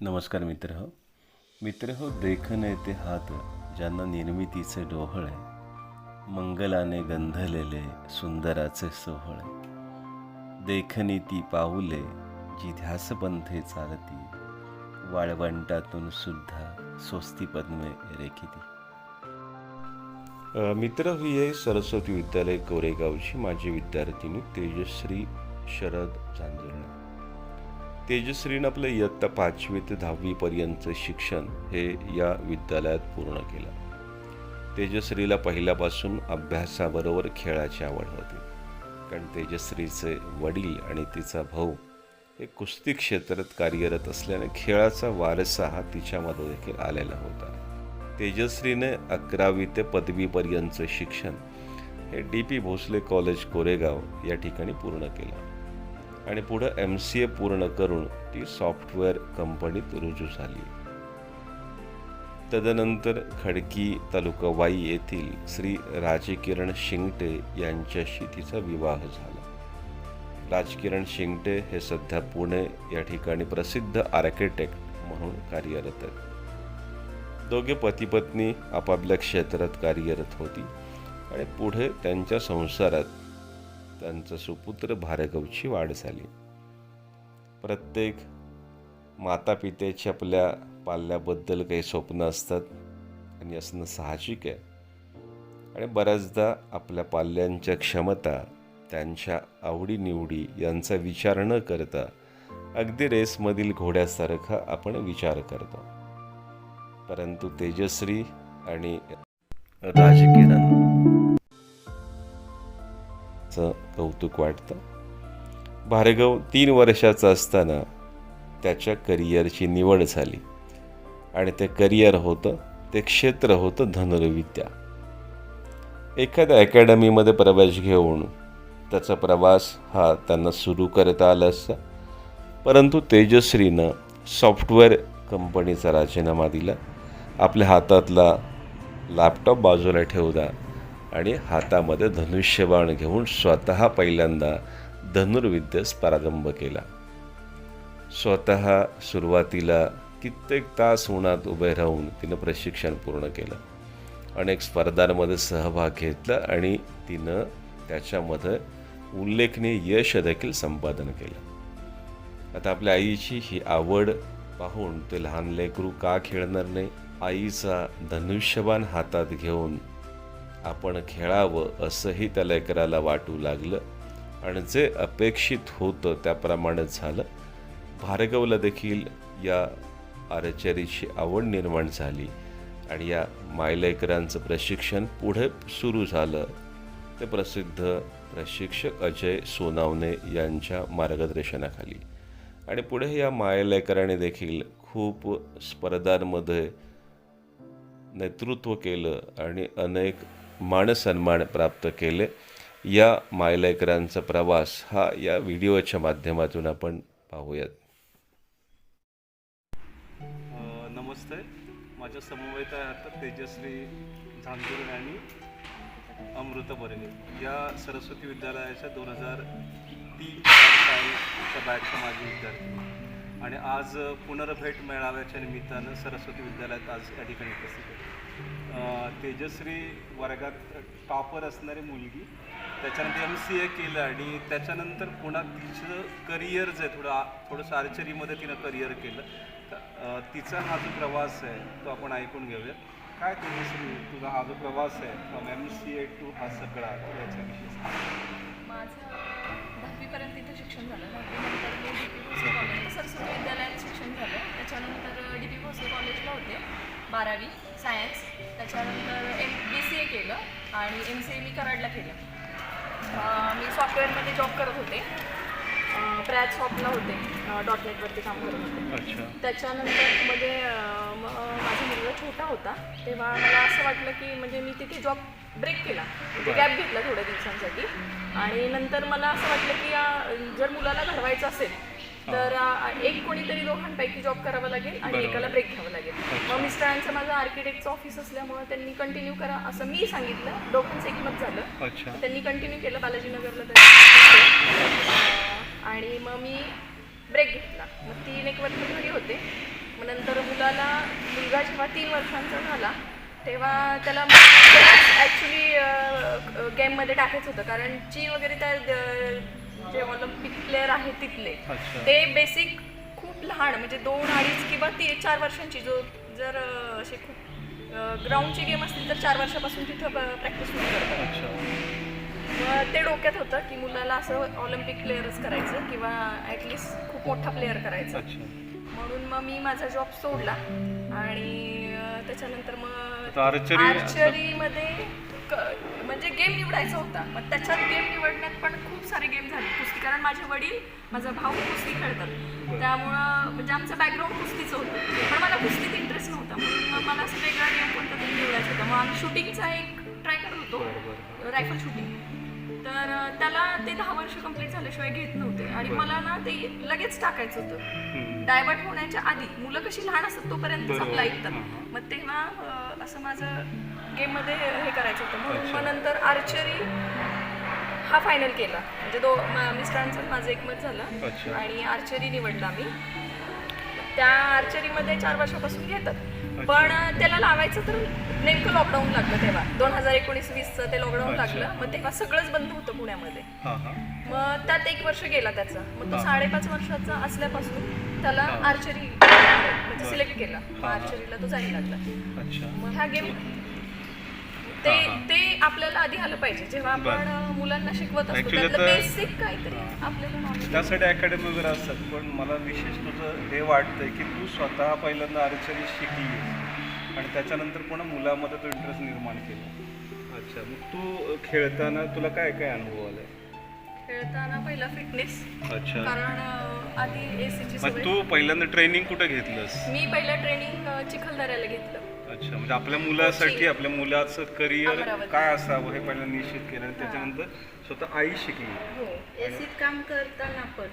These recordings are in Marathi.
नमस्कार मित्र हो मित्र हो देखन येते हात ज्यांना निर्मितीचे डोहळे मंगलाने गंधलेले सुंदराचे सोहळे. देखनी ती पाऊले जी ध्यासपंथे चालती. वाळवंटातून सुद्धा स्वस्ती पद्मे रेखिती. मित्र ही आहे सरस्वती विद्यालय कोरेगावची. माझी विद्यार्थिनी तेजश्री शरद चांजर्णे तेजश्रीनं आपलं इयत्ता पाचवी ते दहावीपर्यंतचं शिक्षण हे या विद्यालयात पूर्ण केलं. तेजश्रीला पहिल्यापासून अभ्यासाबरोबर खेळाची आवड होती. कारण तेजश्रीचे वडील आणि तिचा भाऊ हे कुस्ती क्षेत्रात कार्यरत असल्याने खेळाचा वारसा हा तिच्यामध्ये देखील आलेला होता. तेजश्रीने अकरावी ते पदवीपर्यंतचं शिक्षण हे D P Bhosle college Koregaon या ठिकाणी पूर्ण केलं. आणि पुढं एम सी ए पूर्ण करून ती सॉफ्टवेअर कंपनीत रुजू झाली. तदनंतर खडकी तालुका वाई येथील श्री राजकिरण शिंगटे यांच्याशी तिचा विवाह झाला. राजकिरण शिंगटे हे सध्या पुणे या ठिकाणी प्रसिद्ध आर्किटेक्ट म्हणून कार्यरत आहेत. दोघे पतीपत्नी आपापल्या क्षेत्रात कार्यरत होती आणि पुढे त्यांच्या संसारात त्यांचा सुपुत्र भार्गवची वाढ झाली. प्रत्येक माता पित्याची आपल्या पाल्याबद्दल काही स्वप्न असतात आणि असणं साहजिक आहे. आणि बऱ्याचदा आपल्या पाल्यांच्या क्षमता त्यांच्या आवडीनिवडी यांचा विचार न करता अगदी रेसमधील घोड्यासारखा आपण विचार करतो. परंतु तेजश्री आणि राजकिरण चं कौतुक वाटतं. भार्गव तीन वर्षाचा असताना त्याच्या करिअरची निवड झाली. आणि ते करिअर होतं ते क्षेत्र होतं धनुर्विद्या. एखाद्या अकॅडमीमध्ये प्रवेश घेऊन त्याचा प्रवास हा त्यांना सुरू करता आला असता परंतु तेजश्रीनं सॉफ्टवेअर कंपनीचा राजीनामा दिला. आपल्या हातातला लॅपटॉप बाजूला ठेवला. आणि हातामध्ये धनुष्यबाण घेऊन स्वतः पहिल्यांदा धनुर्विद्येस प्रारंभ केला. स्वतः सुरुवातीला कित्येक तास उन्हात उभे राहून तिनं प्रशिक्षण पूर्ण केलं. अनेक स्पर्धांमध्ये सहभाग घेतला आणि तिनं त्याच्यामध्ये उल्लेखनीय यश देखील संपादन केलं. आता आपल्या आईची ही आवड पाहून ते लहान लेकरू का खेळणार नाही? आईचा धनुष्यबाण हातात घेऊन आपण खेळावं असंही त्या लेकराला वाटू लागलं. आणि जे अपेक्षित होतं त्याप्रमाणे झालं. भार्गवला देखील या आर्चरीची आवड निर्माण झाली. आणि या मायलेकरांचं प्रशिक्षण पुढे सुरू झालं. ते प्रसिद्ध प्रशिक्षक अजय सोनावणे यांच्या मार्गदर्शनाखाली. आणि पुढे या मायलेकराने देखील खूप स्पर्धांमध्ये नेतृत्व केलं. आणि अनेक मानसन्मान प्राप्त केले. या मायलेकरांचा प्रवास हा या व्हिडिओच्या माध्यमातून आपण पाहूयात. नमस्ते. माझ्या समवेत आता तेजश्री झांजुर्णे आणि अमृता बर्गे या सरस्वती विद्यालयाच्या दोन हजार तीन सालच्या बॅचच्या माझी विद्यार्थी. आणि आज पुनर्भेट मेळाव्याच्या निमित्तानं सरस्वती विद्यालयात आज या ठिकाणी उपस्थित आहे तेजश्री वर्गात टॉपर असणारी मुलगी. त्याच्यानंतर एम सी ए केलं आणि त्याच्यानंतर पुन्हा तिचं करिअर जे आहे थोडं थोडंसं आर्चरीमध्ये तिनं करिअर केलं. तर तिचा हा जो प्रवास आहे तो आपण ऐकून घेऊया. काय तेजश्री तुझा हा जो प्रवास आहे from M C A to हा सगळा याच्याविषयी माझं दहावीपर्यंत इथं शिक्षण झालं. दहावीनंतर मी D P Bhosle college Saraswati विद्यालयात शिक्षण झालं. त्याच्यानंतर डी पी भोसले कॉलेजला होते. बारावी सायन्स त्याच्यानंतर एम बी सी ए केलं आणि एम सी ए मी कराडला केलं. मी सॉफ्टवेअरमध्ये जॉब करत होते. प्रॅच शॉपला होते. डॉट नेटवरती काम करत होते. त्याच्यानंतर म्हणजे माझा मुलगा छोटा होता. तेव्हा मला असं वाटलं की म्हणजे मी तिथे जॉब ब्रेक केला. म्हणजे गॅप घेतला थोड्या दिवसांसाठी. आणि नंतर मला असं वाटलं की जर मुलाला घडवायचं असेल तर एक कोणीतरी दोघांपैकी जॉब करावं लागेल आणि एकाला ब्रेक घ्यावं लागेल. मग मिस्टरांचं माझं आर्किटेक्टचं ऑफिस असल्यामुळं त्यांनी कंटिन्यू करा असं मी सांगितलं. दोघांचं एकमत झालं. त्यांनी कंटिन्यू केलं बालाजीनगरला आणि मग मी ब्रेक घेतला. मग तीन एक वर्ष घरी होते. नंतर मुलाला मुलगा जेव्हा तीन वर्षांचा झाला तेव्हा त्याला ॲक्च्युली गेममध्ये टाकायचं होतं. कारण चीन वगैरे त्या जे ऑलिम्पिक प्लेअर आहेत तिथले. ते बेसिक खूप लहान म्हणजे दोन अडीच किंवा ती चार वर्षांची जो जर असे खूप ग्राउंडची गेम असतील तर चार वर्षापासून तिथं प्रॅक्टिस सुरू करतात. मग ते डोक्यात होतं की मुलाला असं ऑलिम्पिक प्लेअरच करायचं किंवा ॲटलिस्ट खूप मोठा प्लेअर करायचं. म्हणून मग मी माझा जॉब सोडला आणि त्याच्यानंतर मग आता आर्चरीमध्ये म्हणजे गेम निवडायचा होता. मग त्याच्यात गेम निवडण्यात पण खूप सारे गेम झाले. कुस्ती कारण माझे वडील माझा भाऊ कुस्ती खेळतात. त्यामुळं म्हणजे आमचं बॅकग्राऊंड कुस्तीचं होतं. पण मला कुस्तीत इंटरेस्ट नव्हता. म्हणून मग मला असं वेगळा गेम कोणता तरी निवडायचा होता. मग आम्ही शूटिंगचा एक ट्राय करत होतो. रायफल शूटिंग तर त्याला ते दहा वर्ष कंप्लीट झाल्याशिवाय घेत नव्हते आणि मला ना ते लगेच टाकायचं होतं. डायव्हर्ट होण्याच्या आधी मुलं कशी लहान असतात तोपर्यंत. आपलं ऐकतात. मग तेव्हा असं माझं गेममध्ये हे करायचं होतं म्हणून. मग नंतर आर्चरी हा फायनल केला म्हणजे दो मिस्टरांचं माझं एकमत झालं. आणि आर्चरी निवडला मी त्या आर्चरीमध्ये चार वर्षापासून घेतात पण त्याला लावायचं तर नेमकं लॉकडाऊन लागलं तेव्हा दोन हजार एकोणीस वीसचं ते लॉकडाऊन. लागलं मग तेव्हा सगळंच बंद होतं पुण्यामध्ये मग त्यात एक वर्ष गेला त्याचा मग तो. साडेपाच वर्षाचा असल्यापासून त्याला. आर्चरी म्हणजे. सिलेक्ट केला. आर्चरीला तो जायला लागला मग ह्या गेम ते. ते आपल्याला आधी आलं पाहिजे. जेव्हा आपण मुलांना शिकवत असतो Actually त्यातलं तर- बेसिक काहीतरी. आपल्याला knowledge त्यासाठी अकॅडमी वगैरे असतात पण मला विशेष तुझं हे वाटतंय की तू स्वतः पहिल्यांदा आर्चरी शिकली आणि त्याच्यानंतर पुन्हा मुलामध्ये तो इंटरेस्ट निर्माण केला. अच्छा मग तू खेळताना तुला काय काय अनुभव आलाय? खेळताना पहिला फिटनेस अच्छा. कारण अं, आधी एसीची मग सवय. तू पहिल्यांदा ट्रेनिंग कुठं घेतलंस? मी पहिलं ट्रेनिंग चिखलदऱ्याला घेतलं. अच्छा म्हणजे आपल्या मुलासाठी आपल्या मुलाचं करिअर अमरावती. काय असावं हे पहिलं निश्चित केलं आणि त्याच्यानंतर स्वतः आई शिकली. हो एसीत काम करताना पण.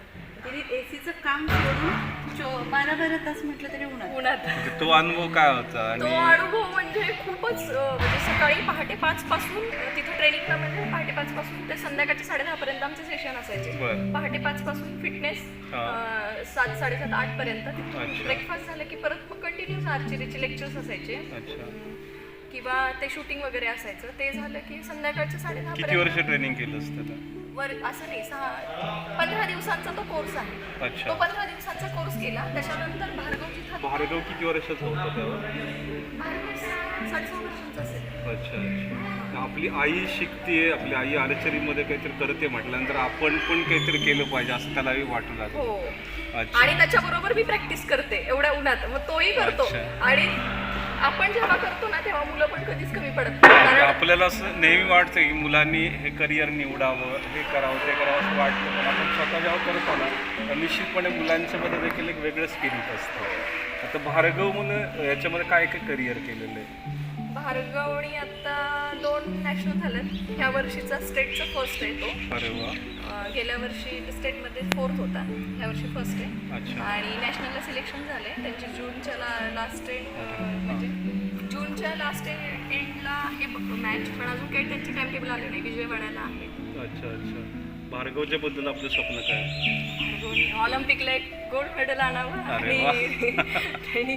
तिने एसीचं काम सोडून चो बारा बारा तास म्हटलं तरी उन्हात. उन्हात. म्हणजे तो अनुभव काय होता? तो आणि अनुभव म्हणजे खूपच अं, म्हणजे सकाळी पहाटे पाच पासून तिथं ट्रेनिंगला म्हणजे पहाटे पाच पासून ते संध्याकाळचे साडे दहा पर्यंत आमचे सेशन असायचे. पहाटे पाच पासून फिटनेस हा. सात साडेसात आठ पर्यंत तिथून. ब्रेकफास्ट झालं की परत मग कंटिन्यूस आर्चरीचे लेक्चर्स असायचे. अच्छा. किंवा ते शूटिंग वगैरे असायचं. ते झालं की संध्याकाळचे साडे दहा किती वर्ष ट्रेनिंग केलंस त्याला वर असं नाही सहा पंधरा दिवसांचा तो कोर्स आहे. अच्छा. तो पंधरा दिवसांचा कोर्स केला त्याच्यानंतर भार्गव जिथं भार्गव किती वर्षाचा होता तेव्हा भार्गव सहा- साडेसहा वर्षांचा असेल. अच्छा अच्छा. आपली आई शिकते आपली आई आर्चरीमध्ये काहीतरी करते म्हटल्यानंतर आपण पण काहीतरी केलं पाहिजे असं त्यालाही वाटू लागलं. हो. अच्छा. आणि त्याच्याबरोबर मी प्रॅक्टिस करते एवढ्या उन्हात. मग तोही करतो. अच्छा. आणि आपण जेव्हा करतो ना तेव्हा मुलं पण कधीच कमी पडत नाही. म्हणजे कारण आपल्याला असं नेहमी वाटतं की मुलांनी हे करिअर निवडावं हे करावं ते करावं असं वाटतं. पण आपण स्वतः जेव्हा करतो ना तर निश्चितपणे मुलांच्या मध्ये देखील एक वेगळं स्पिरिट असतं. आता भार्गव म्हणून याच्यामध्ये काय काय करिअर केलेलं आहे? भार्गवणी आता दोन नॅशनल झालेत ह्या वर्षीचा स्टेटचा फर्स्ट आहे तो. अरे वा. अं, गेल्या वर्षी स्टेटमध्ये फोर्थ होता. ह्या वर्षी फर्स्ट आहे अच्छा. आणि नॅशनलला सिलेक्शन झाले त्यांची जूनच्या ला लास्ट एंड म्हणजे जूनच्या लास्ट एंडला आहे मॅच पण अजून काही त्यांचे टाइम टेबल आले नाही. विजयवाड्याला आहे. अच्छा अच्छा. भार्गवच्या बद्दल आपलं स्वप्न काय? ऑलिम्पिकला एक गोल्ड मेडल आणावं. अरे आणि त्यांनी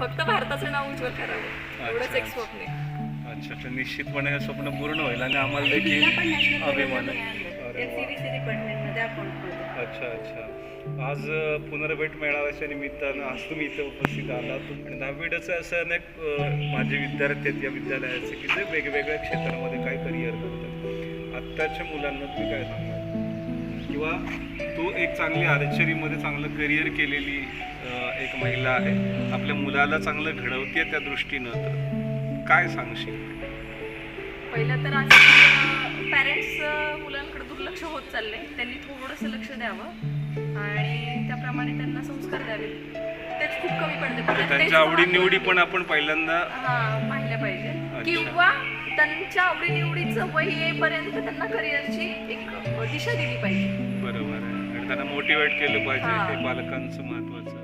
फक्त भारताचं नाव उज्ज्वल करावं. एवढंच एक अच्छा. स्वप्न आहे. अच्छा. अच्छा निश्चितपणे हे स्वप्न पूर्ण होईल आणि आम्हाला देखील अभिमान आहे. अरे वा. एनसीबीसी डिपार्टमेंटमध्ये आपण होतो. अच्छा अच्छा. आज अ, पुनर्भेट मेळाव्याच्या निमित्तानं आज तुम्ही इथे उपस्थित आलात. आणि दहावीडचं असं अनेक अ, माझे विद्यार्थी आहेत या विद्यालयाचे की ते वेगवेगळ्या क्षेत्रामध्ये काय करिअर करतात. आत्ताच्या मुलांना तुम्ही काय सांगाल? किंवा तू एक चांगली आर्चरीमध्ये चांगलं करिअर केलेली एक महिला आहे. आपल्या मुलाला चांगलं घडवते त्या दृष्टीनं तर. काय सांगशील? पहिलं तर आज पॅरेंट्स मुलांकडे दुर्लक्ष होत चालले त्यांनी थोडंसं लक्ष द्यावं. आणि त्याप्रमाणे त्यांना संस्कार द्यावे तेच खूप कमी पडते पण तेच त्यांच्या आवडीनिवडी पण आपण पहिल्यांदा हा पाहिल्या पाहिजे. किंवा त्यांच्या आवडीनिवडीचं वय येईपर्यंत त्यांना करिअरची एक दिशा दिली पाहिजे. बरोबर आहे. आणि त्यांना मोटिवेट केलं पाहिजे. हा. हे पालकांचं महत्वाचं